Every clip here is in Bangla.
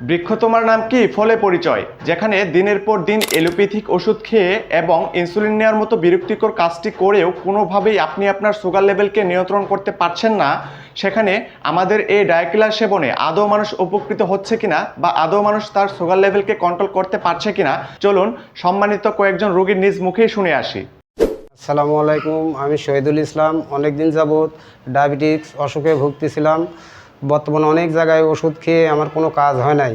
বৃক্ষ তোমার নাম কি? ফলে পরিচয়। যেখানে দিনের পর দিন এলোপ্যাথিক ওষুধ খেয়ে এবং ইনসুলিন নেওয়ার মতো বিরক্তিকর কাজটি করেও কোনোভাবেই আপনি আপনার সুগার লেভেলকে নিয়ন্ত্রণ করতে পারছেন না। সেখানে আমাদের এই ডায়াকিলার সেবনে আদৌ মানুষ উপকৃত হচ্ছে কিনা বা আদৌ মানুষ তার সুগার লেভেলকে কন্ট্রোল করতে পারছে কিনা? চলুন সম্মানিত কয়েকজন রোগীর নিজ মুখেই শুনে আসি। আসসালামু আলাইকুম, আমি শহীদুল ইসলাম। অনেকদিন যাবৎ ডায়াবেটিক্স অসুখে ভুগতেছিলাম। বর্তমানে অনেক জায়গায় ওষুধ খেয়ে আমার কোনো কাজ হয় নাই।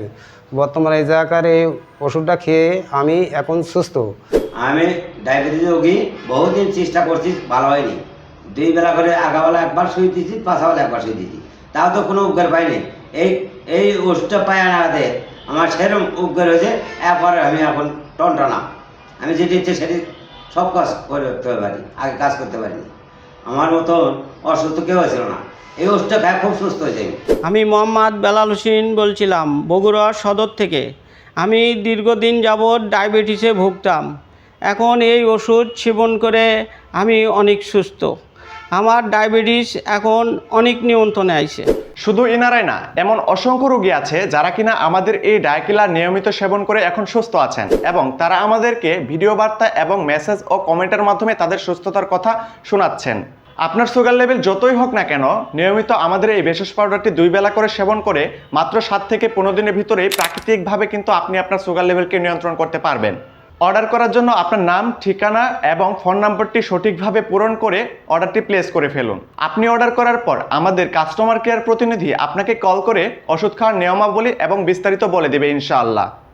বর্তমানে এই জায়গার এই ওষুধটা খেয়ে আমি এখন সুস্থ। আমি ডায়াবেটিস রোগী, বহুদিন চেষ্টা করছি, ভালো হয়নি। দুই বেলা করে আগাবেলা একবার শুয়ে দিয়েছি পাশাবেলা একবার শুয়ে দিয়েছি। তাও তো কোনো উপকার পাইনি। এই এই ওষুধটা পায় আনাতে আমার সেরকম উপকার হয়েছে, এরপরে আমি এখন টনটনা। আমি যেটি ইচ্ছে সেটি সব কাজ করে করতে পারি, আগে কাজ করতে পারিনি। আমার মতন অসুস্থ কেউ হয়েছিল না। এই ওষুধটা খায় খুব সুস্থ হয়েছে আমি। আমি মোহাম্মদ বেলাল হোসেন বলছিলাম বগুড়া সদর থেকে। আমি দীর্ঘদিন যাবৎ ডায়াবেটিসে ভুগতাম। এখন এই ওষুধ সেবন করে আমি অনেক সুস্থ। আমার ডায়াবেটিস এখন অনেক নিয়ন্ত্রণে আইছে শুধু ইনারাই না এমন অসংখ্য রোগী আছে যারা কিনা আমাদের এই ডায়াকিলার নিয়মিত সেবন করে এখন সুস্থ আছেন এবং তারা আমাদেরকে ভিডিও বার্তা এবং মেসেজ ও কমেন্টের মাধ্যমে তাদের সুস্থতার কথা শোনাচ্ছেন। আপনার সুগার লেভেল যতই হোক না কেন, নিয়মিত আমাদের এই ভেষজ পাউডারটি দুই বেলা করে সেবন করে মাত্র সাত থেকে পনেরো দিনের ভিতরেই প্রাকৃতিকভাবে কিন্তু আপনি আপনার সুগার লেভেলকে নিয়ন্ত্রণ করতে পারবেন। অর্ডার করার জন্য আপনার নাম, ঠিকানা এবং ফোন নাম্বারটি সঠিকভাবে পূরণ করে অর্ডারটি প্লেস করে ফেলুন। আপনি অর্ডার করার পর আমাদের কাস্টমার কেয়ার প্রতিনিধি আপনাকে কল করে ওষুধ খাওয়ার নিয়মাবলী এবং বিস্তারিত বলে দেবে ইনশাআল্লাহ।